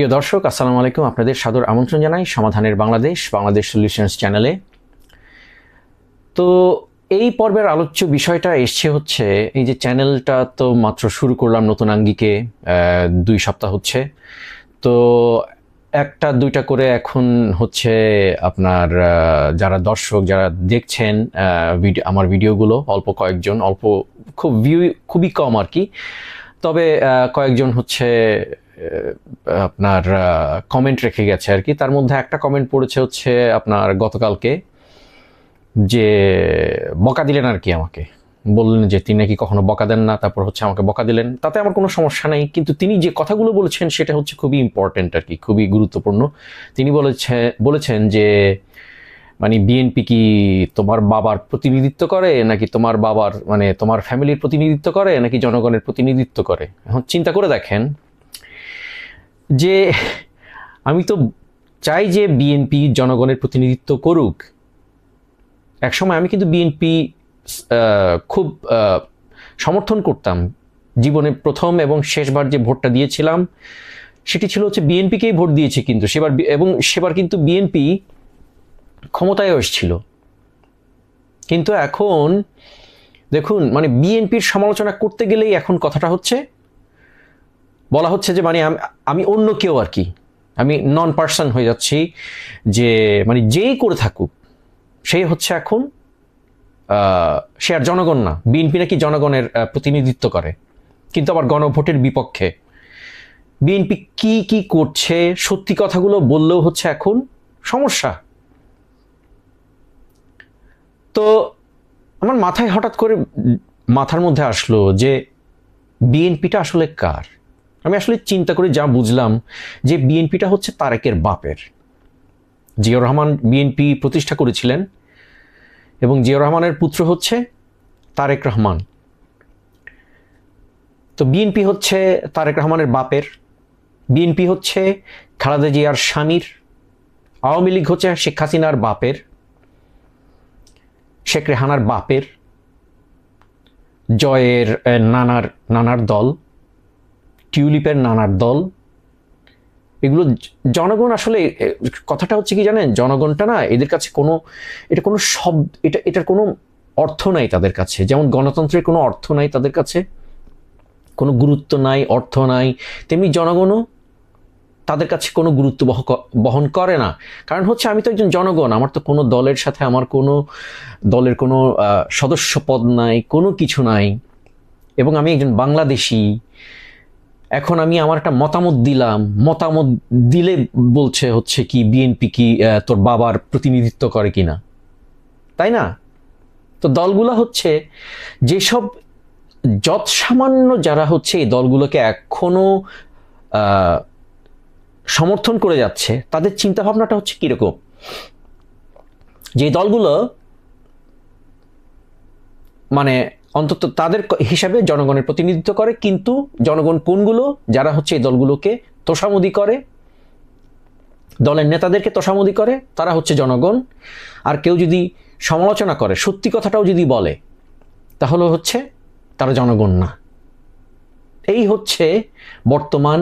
প্রিয় দর্শক, আসসালামু আলাইকুম। আপনাদের সাদর আমন্ত্রণ জানাই সমাধানের বাংলাদেশ বাংলাদেশ সলিউশনস চ্যানেলে তো এই পর্বের আলোচ্য বিষয়টা এসছে হচ্ছে, এই যে চ্যানেলটা তো মাত্র শুরু করলাম নতুন আঙ্গিকে দুই সপ্তাহ হচ্ছে। তো একটা, দুইটা করে এখন হচ্ছে আপনার যারা দর্শক, যারা দেখছেন ভিডিও, আমার ভিডিওগুলো, অল্প কয়েকজন, অল্প খুব ভিউ খুবই কম আর কি। তবে কয়েকজন হচ্ছে আপনার কমেন্ট রেখে গেছে আর কি। তার মধ্যে একটা কমেন্ট পড়েছে হচ্ছে আপনার গতকালকে যে বকা দিলেন আর কি আমাকে। বললেন যে তিনি নাকি কখনো বকা দেন না, তারপর হচ্ছে আমাকে বকা দিলেন। তাতে আমার কোনো সমস্যা নেই, কিন্তু তিনি যে কথাগুলো বলেছেন সেটা হচ্ছে খুবই ইম্পর্ট্যান্ট আর কি, খুবই গুরুত্বপূর্ণ। তিনি বলেছে, বলেছেন যে মানে বিএনপি কি তোমার বাবার প্রতিনিধিত্ব করে, নাকি তোমার বাবার মানে তোমার ফ্যামিলির প্রতিনিধিত্ব করে, নাকি জনগণের প্রতিনিধিত্ব করে? এখন চিন্তা করে দেখেন যে আমি তো চাই যে বিএনপি জনগণের প্রতিনিধিত্ব করুক। একসময় আমি কিন্তু বিএনপি খুব সমর্থন করতাম। জীবনে প্রথম এবং শেষবার যে ভোটটা দিয়েছিলাম, সেটি ছিল হচ্ছে বিএনপিকেই ভোট দিয়েছি কিন্তু। সেবার এবং সেবার কিন্তু বিএনপি ক্ষমতায় এসেছিল। কিন্তু এখন, দেখুন মানে বিএনপির সমালোচনা করতে গেলেই এখন কথাটা হচ্ছে বলা হচ্ছে যে মানে আমি অন্য কেউ আর কি। আমি নন পার্সন হয়ে যাচ্ছি যে মানে যেই করে থাকুক সেই হচ্ছে এখন সে আর জনগণ না। বিএনপি নাকি জনগণের প্রতিনিধিত্ব করে। কিন্তু আবার গণভোটের বিপক্ষে। বিএনপি কি কি করছে, সত্যি কথাগুলো বললেও হচ্ছে এখন সমস্যা। তো আমার মাথায় হঠাৎ করে মাথার মধ্যে আসলো যে বিএনপিটা আসলে কার? আমি আসলে চিন্তা করে যা বুঝলাম যে বিএনপিটা হচ্ছে তারেকের বাপের। জিয়াউর রহমান বিএনপি প্রতিষ্ঠা করেছিলেন এবং জিয়াউর রহমানের পুত্র হচ্ছে তারেক রহমান। তো বিএনপি হচ্ছে তারেক রহমানের বাপের, বিএনপি হচ্ছে খালেদা জিয়ার স্বামীর, আওয়ামী লীগ হচ্ছে শেখ হাসিনার বাপের, শেখ রেহানার বাপের, জয়ের নানার নানার দল। টিউলিপের নানার দল। এগুলো জনগণ আসলে কথাটা হচ্ছে কি জানেন? জনগণটা না এদের কাছে কোনো, এটা কোনো শব্দ, এটা, এটার কোনো অর্থ নাই তাদের কাছে। যেমন গণতন্ত্রের কোনো অর্থ নাই তাদের কাছে, কোনো গুরুত্ব নাই, অর্থ নাই। তেমনি জনগণও তাদের কাছে কোনো গুরুত্ব বহ বহন করে না। কারণ হচ্ছে আমি তো একজন জনগণ, আমার তো কোনো দলের সাথে আমার কোনো, দলের কোনো সদস্য পদ নাই, কোনো কিছু নাই। এবং আমি একজন বাংলাদেশি এখন আমি আমার একটা মতামত দিলাম। মতামত দিলে বলছে হচ্ছে কি বিএনপি কি তোর বাবার প্রতিনিধিত্ব করে কিনা। তাই না? তো দলগুলো হচ্ছে যেসব যৎ সামান্য যারা হচ্ছে এই দলগুলোকে এখনও সমর্থন করে যাচ্ছে, তাদের চিন্তা ভাবনাটা হচ্ছে কীরকম? যে দলগুলো মানে অন্তত তাদের হিসাবে জনগণের প্রতিনিধিত্ব করে, কিন্তু জনগণ কোনগুলো? যারা হচ্ছে এই দলগুলোকে তোষামদি করে, দলের নেতাদেরকে তোষামদি করে, তারা হচ্ছে জনগণ। আর কেউ যদি সমালোচনা করে, সত্যি কথাটাও যদি বলে, তাহলে হচ্ছে তারা জনগণ না। এই হচ্ছে বর্তমান,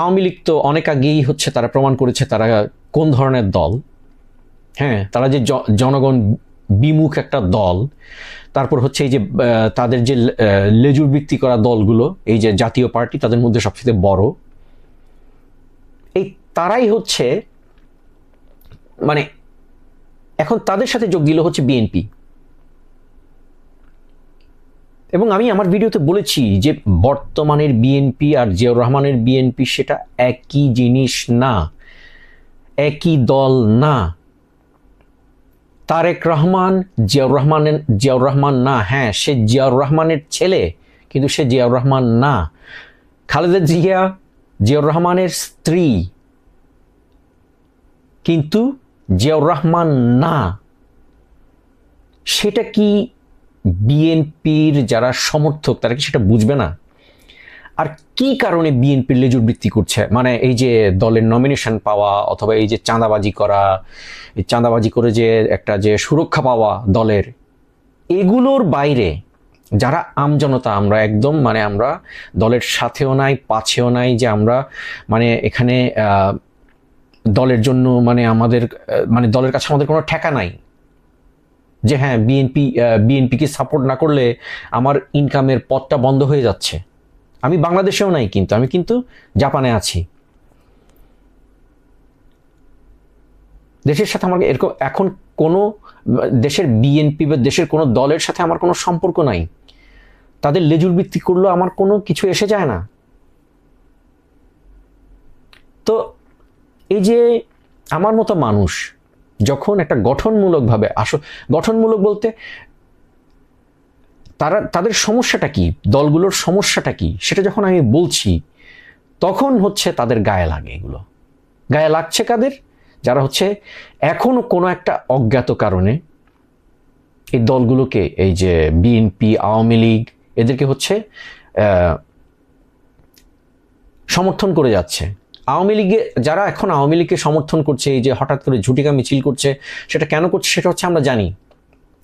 আওয়ামী লীগ তো অনেক আগেই হচ্ছে তারা প্রমাণ করেছে তারা কোন ধরনের দল। হ্যাঁ তারা যে জনগণ বিমুখ একটা দল। তারপর হচ্ছে এই যে তাদের যে লেজুর বৃত্তি করা দলগুলো, এই যে জাতীয় পার্টি, তাদের মধ্যে সবচেয়ে বড়। এই তারাই হচ্ছে মানে এখন তাদের সাথে যোগ দিল হচ্ছে বিএনপি। এবং আমি আমার ভিডিওতে বলেছি যে, বর্তমানের বিএনপি আর জিয়াউর রহমানের বিএনপি সেটা একই জিনিস না, একই দল না। তারেক রহমান, জিয়াউর রহমানের, জিয়াউর রহমান না হ্যাঁ সে জিয়াউর রহমানের ছেলে, কিন্তু সে জিয়াউর রহমান না। খালেদা জিয়া, জিয়াউর রহমানের স্ত্রী, কিন্তু জিয়াউর রহমান না। সেটা কি বিএনপির যারা সমর্থক, তারা কি সেটা বুঝবে না? আর কি কারণে বিএনপির লেজুর বৃত্তি করছে? মানে এই যে দলের নমিনেশন পাওয়া অথবা এই যে চাঁদাবাজি করা, এই চাঁদাবাজি করে যে একটা যে সুরক্ষা পাওয়া দলের, এগুলোর বাইরে যারা আমজনতা আমরা একদম মানে আমরা দলের সাথেও নাই, পাছেও নাই যে আমরা মানে এখানে দলের জন্য মানে আমাদের মানে দলের কাছে আমাদের কোনো ঠেকা নাই। যে হ্যাঁ বিএনপি বিএনপিকে সাপোর্ট না করলে আমার ইনকামের পথটা বন্ধ হয়ে যাচ্ছে। আমি বাংলাদেশেও নাই কিন্তু, আমি কিন্তু জাপানে আছি। দেশের সাথে আমার এরকম, এখন কোনো, দেশের বিএনপি বা দেশের কোনো দলের সাথে আমার কোনো সম্পর্ক নাই। তাদের লেজুর ভিত্তি করলেও আমার কোনো কিছু এসে যায় না। তো এই যে আমার মতো মানুষ যখন একটা গঠনমূলকভাবে আস, গঠনমূলক বলতে তারা, তাদের সমস্যাটা কি? দলগুলোর সমস্যাটা কি? সেটা যখন আমি বলছি, তখন হচ্ছে তাদের গায়ে লাগে এগুলো। গায়ে লাগছে কাদের? যারা হচ্ছে এখনও কোনো একটা অজ্ঞাত কারণে এই দলগুলোকে, এই যে বিএনপি, আওয়ামী লীগ, এদেরকে হচ্ছে সমর্থন করে যাচ্ছে। আওয়ামী লীগে, যারা এখন আওয়ামী লীগকে সমর্থন করছে, এই যে হঠাৎ করে ঝুটিকা মিছিল করছে, সেটা কেন করছে সেটা হচ্ছে আমরা জানি।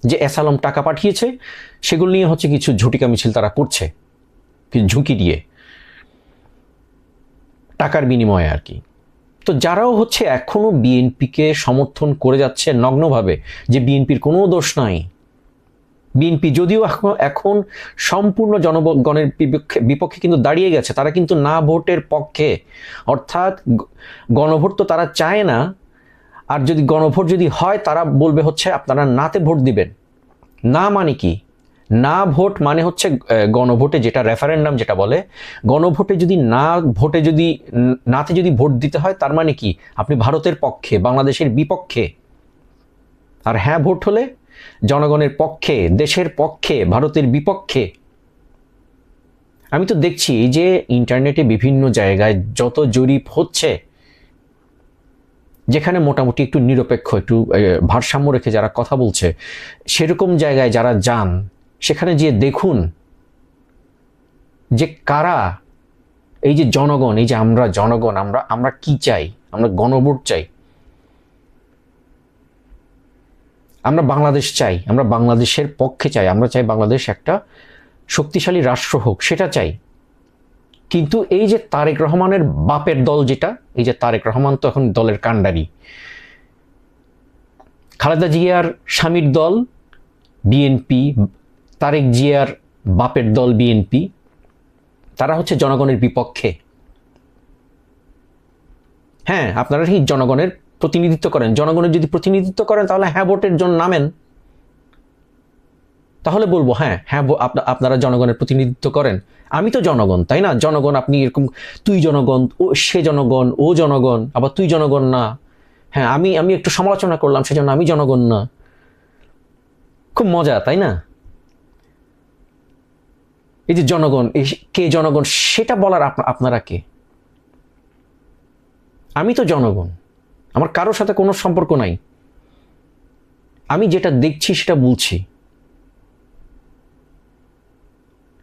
যে এসালম টাকা পাঠিয়েছে, সেগুলো নিয়ে হচ্ছে কিছু ঝুটিকা মিছিল তারা করছে ঝুঁকি দিয়ে টাকার বিনিময়ে আর কি। তো যারাও হচ্ছে এখনও বিএনপিকে সমর্থন করে যাচ্ছে নগ্নভাবে যে বিএনপির কোনো দোষ নাই। বিএনপি যদিও এখন এখন সম্পূর্ণ জনগণের বিপক্ষে বিপক্ষে কিন্তু দাঁড়িয়ে গেছে, তারা কিন্তু না ভোটের পক্ষে। অর্থাৎ গণভোট তো তারা চায় না আর যদি গণভোট যদি হয়, তারা বলবে হচ্ছে আপনারা নাতে ভোট দিবেন। না মানে কি? না ভোট মানে হচ্ছে গণভোটে যেটা রেফারেন্ডাম যেটা বলে, গণভোটে যদি না, ভোটে যদি নাতে যদি ভোট দিতে হয়, তার মানে কি? আপনি ভারতের পক্ষে, বাংলাদেশের বিপক্ষে। আর হ্যাঁ ভোট হলে জনগণের পক্ষে, দেশের পক্ষে, ভারতের বিপক্ষে। আমি তো দেখছি যে ইন্টারনেটে বিভিন্ন জায়গায় যত জরিপ হচ্ছে যেখানে মোটামুটি একটু নিরপেক্ষ, একটু ভারসাম্য রেখে যারা কথা বলছে, সেরকম জায়গায় যারা যান, সেখানে গিয়ে দেখুন যে কারা, এই যে জনগণ, এই যে আমরা জনগণ, আমরা আমরা কি চাই? আমরা গণভোট চাই। আমরা বাংলাদেশ চাই, আমরা বাংলাদেশের পক্ষে চাই, আমরা চাই বাংলাদেশ একটা শক্তিশালী রাষ্ট্র হোক, সেটা চাই। কিন্তু এই যে তারেক রহমানের বাপের দল যেটা, এই যে তারেক রহমান তো এখন দলের কাণ্ডারি। খালেদা জিয়ার স্বামীর দল বিএনপি, তারেক জিয়ার বাপের দল বিএনপি, তারা হচ্ছে জনগণের বিপক্ষে। হ্যাঁ আপনারা ঠিক জনগণের প্রতিনিধিত্ব করেন? জনগণের যদি প্রতিনিধিত্ব করেন, তাহলে হ্যাঁ ভোটের জন্য নামেন। তাহলে বলব হ্যাঁ হ্যাঁ আপনারা জনগণের প্রতিনিধিত্ব করেন। আমি তো জনগণ, তাই না? জনগণ, আপনি এরকম, তুই জনগণ, ও সে জনগণ, ও জনগণ, আবার তুই জনগণ না। হ্যাঁ আমি আমি একটু সমালোচনা করলাম, সেজন্য আমি জনগণ না। খুব মজা, তাই না? এই যে জনগণ কে জনগণ, সেটা বলার আপনা- আপনারা কে? আমি তো জনগণ, আমার কারোর সাথে কোনো সম্পর্ক নাই। আমি যেটা দেখছি, সেটা বলছি।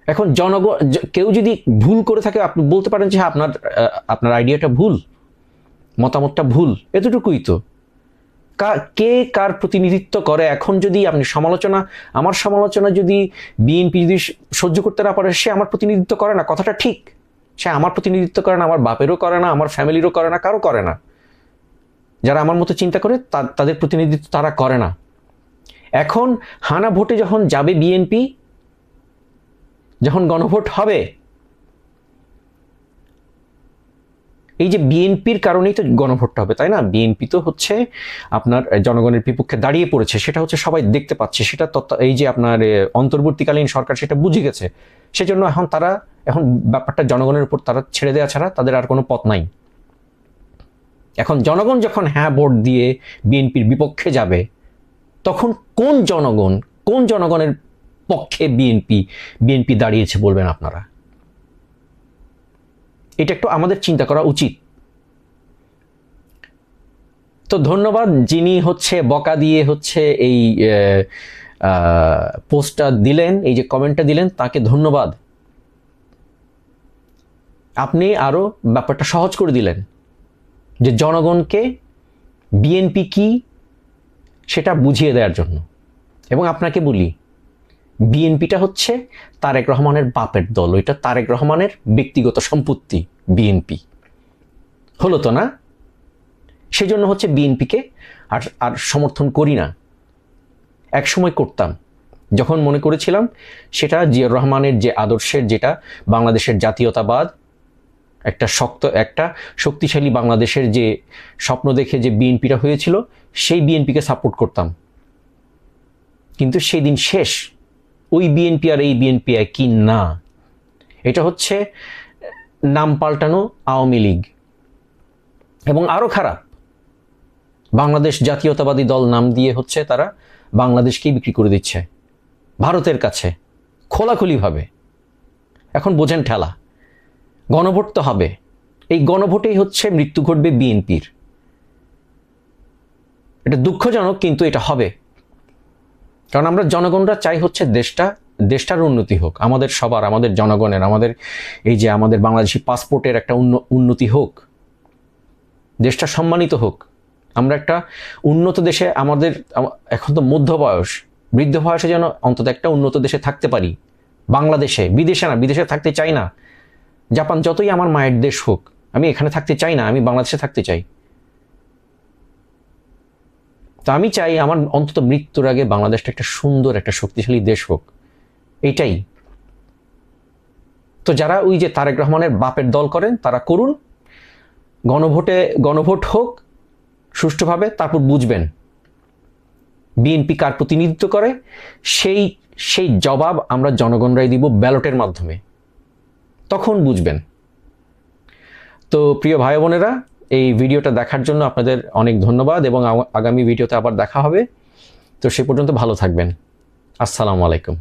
এখন জনগণ কেউ যদি ভুল করে থাকে, আপনি বলতে পারেন যে হ্যাঁ আপনার আপনার আইডিয়াটা ভুল, মতামতটা ভুল। এতটুকুই তো। কা- কার প্রতিনিধিত্ব করে? এখন যদি আপনি সমালোচনা, আমার সমালোচনা যদি বিএনপি যদি সহ্য করতে না পারে, সে আমার প্রতিনিধিত্ব করে না, কথাটা ঠিক। সে আমার প্রতিনিধিত্ব করে না, আমার বাপেরও করে না, আমার ফ্যামিলিরও করে না কারও করে না। যারা আমার মতো চিন্তা করে তাদের প্রতিনিধিত্ব তারা করে না। এখন হানা ভোটে যখন যাবে বিএনপি যখন গণভোট হবে, এই যে বিএনপির কারণেই তো গণভোটটা হবে, তাই না? বিএনপি তো হচ্ছে আপনার জনগণের বিপক্ষে দাঁড়িয়ে পড়েছে, সেটা হচ্ছে সবাই দেখতে পাচ্ছে, সেটা এই যে আপনার অন্তর্বর্তীকালীন সরকার সেটা বুঝে গেছে, সেজন্য এখন তারা, এখন ব্যাপারটা জনগণের উপর তারা ছেড়ে দেওয়া ছাড়া তাদের আর কোনো পথ নাই। এখন জনগণ যখন হ্যাঁ ভোট দিয়ে বিএনপির বিপক্ষে যাবে, তখন কোন জনগণ, কোন জনগণের পক্ষে বিএনপি বিএনপি দাঁড়িয়েছে বলবেন আপনারা। এটা একটু আমাদের চিন্তা করা উচিত। তো ধন্যবাদ, যিনি হচ্ছে বকা দিয়ে হচ্ছে এই পোস্টটা দিলেন, এই যে কমেন্টটা দিলেন, তাকে ধন্যবাদ। আপনি আরও ব্যাপারটা সহজ করে দিলেন যে জনগণকে বিএনপি কি সেটা বুঝিয়ে দেওয়ার জন্য। এবং আপনাকে বলি বিএনপিটা হচ্ছে তারেক রহমানের বাপের দল, ওইটা তারেক রহমানের ব্যক্তিগত সম্পত্তি বিএনপি। হলো তো না? সেজন্য হচ্ছে বিএনপিকে আর আর সমর্থন করি না। এক সময় করতাম। যখন মনে করেছিলাম সেটা জিয়াউর রহমানের যে আদর্শের, যেটা বাংলাদেশের জাতীয়তাবাদ, একটা শক্ত, একটা শক্তিশালী বাংলাদেশের যে স্বপ্ন দেখে যে বিএনপিটা হয়েছিল, সেই বিএনপিকে সাপোর্ট করতাম। কিন্তু সেই দিন শেষ ওই বিএনপি আর এই বিএনপি একই? না। এটা হচ্ছে নাম পাল্টানো আওয়ামী লীগ। এবং আরও খারাপ, বাংলাদেশ জাতীয়তাবাদী দল নাম দিয়ে হচ্ছে তারা বাংলাদেশকেই বিক্রি করে দিচ্ছে, ভারতের কাছে খোলাখুলিভাবে এখন বোঝেন ঠেলা, গণভোট তো হবে। এই গণভোটেই হচ্ছে মৃত্যু ঘটবে বিএনপির এটা দুঃখজনক, কিন্তু এটা হবে। কারণ আমরা জনগণরা চাই হচ্ছে দেশটা, দেশটার উন্নতি হোক, আমাদের সবার, আমাদের জনগণের, আমাদের এই যে আমাদের বাংলাদেশি পাসপোর্টের একটা উন্ন- উন্নতি হোক, দেশটা সম্মানিত হোক। আমরা একটা উন্নত দেশে আমাদের, এখন তো মধ্য বয়স, বৃদ্ধ বয়সে যেন অন্তত একটা উন্নত দেশে থাকতে পারি। বাংলাদেশে, বিদেশে না, বিদেশে থাকতে চাই না। জাপান যতই আমার মায়ের দেশ হোক, আমি এখানে থাকতে চাই না, আমি বাংলাদেশে থাকতে চাই। তো আমি চাই আমার অন্তত মৃত্যুর আগে বাংলাদেশটা একটা সুন্দর, একটা শক্তিশালী দেশ হোক। এইটাই। তো যারা ওই যে তারেক রহমানের বাপের দল করেন, তারা করুন। গণভোটে, গণভোট হোক, সুষ্ঠুভাবে, তারপর বুঝবেন। বিএনপি কার প্রতিনিধিত্ব করে? সেই সেই জবাব আমরা জনগণরাই দিব ব্যালটের মাধ্যমে। তখন বুঝবেন। তো প্রিয় ভাই বোনেরা এই ভিডিওটা দেখার জন্য আপনাদের অনেক ধন্যবাদ এবং আগামী ভিডিওতে আবার দেখা হবে। তো সে পর্যন্ত ভালো থাকবেন। আসসালামু আলাইকুম।